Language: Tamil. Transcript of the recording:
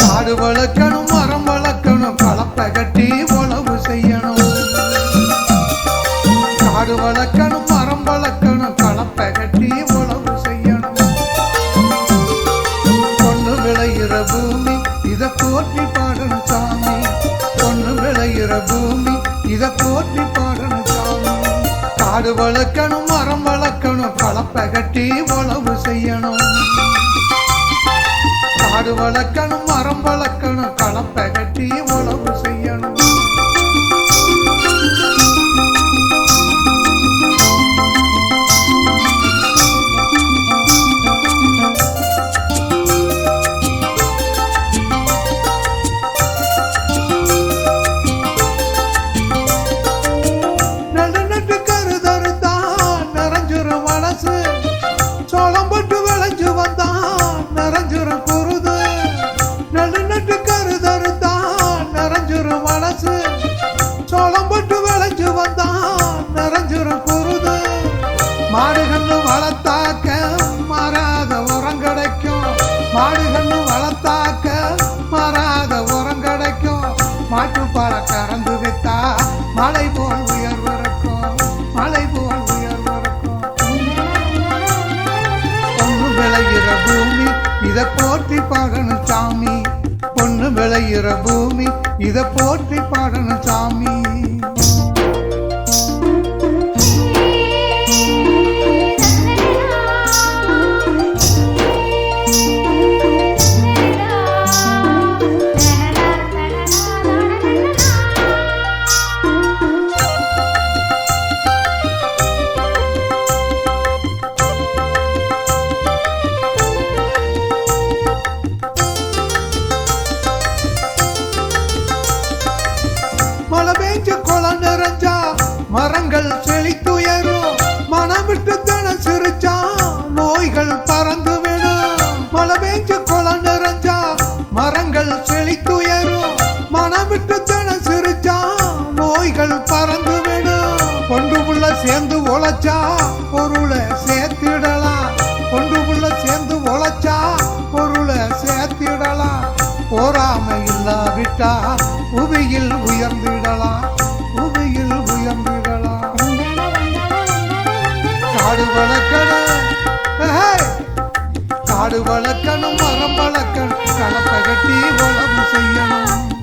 காடு வளர்க்கணும் மரம் வளர்க்கணும் கலப்பை கட்டி உழவு செய்யணும். காடு வளர்க்கணும் மரம் வளர்க்கணும் பூமி இத போற்றி பாடணும் சாமி. காடு வளர்க்கணும் மரம் வளர்க்கணும் கலப்பை கட்டி உழவு செய்யணும். காடு வளர்க்கணும் மரம் வளர்க்கணும் கலப்பை கட்டி உழவு மாட்டுப்பாலை கறந்து விட்டா மலை போல் உயர்விருக்கும் மலை போல் உயர்விருக்கும் பொண்ணு விளையிற பூமி இத போற்றி பாடணும் சாமி. பொண்ணு விளையிற பூமி இத போற்றி பாடணும் சாமி. மழை பெஞ்சு குளம் நிறைஞ்சா மரங்கள் செழித்துயரும். மனம் விட்டு தன சிரிச்சா நோய்கள் பறந்து விடும் மழை பெஞ்சு குளம் நிறைஞ்சா மரங்கள் செழித்துயரும். மனம் விட்டு தன சிரிச்சா நோய்கள் பறந்து விடும் கொண்டு உள்ள சேர்ந்து உழைச்சா பொருளை சேர்த்திடலாம். கொண்டு உள்ள சேர்ந்து உழைச்சா பொருளை சேர்த்திடலாம். போராமை இல்லாவிட்டா உவையில் உயர்ந்திடலாம் உவையில் உயர்ந்திடலாம். காடு வளர்க்கணும். காடு வளர்க்கணும் மரம் வளர்க்கணும். கலப்பை கட்டி உழவு செய்யணும்.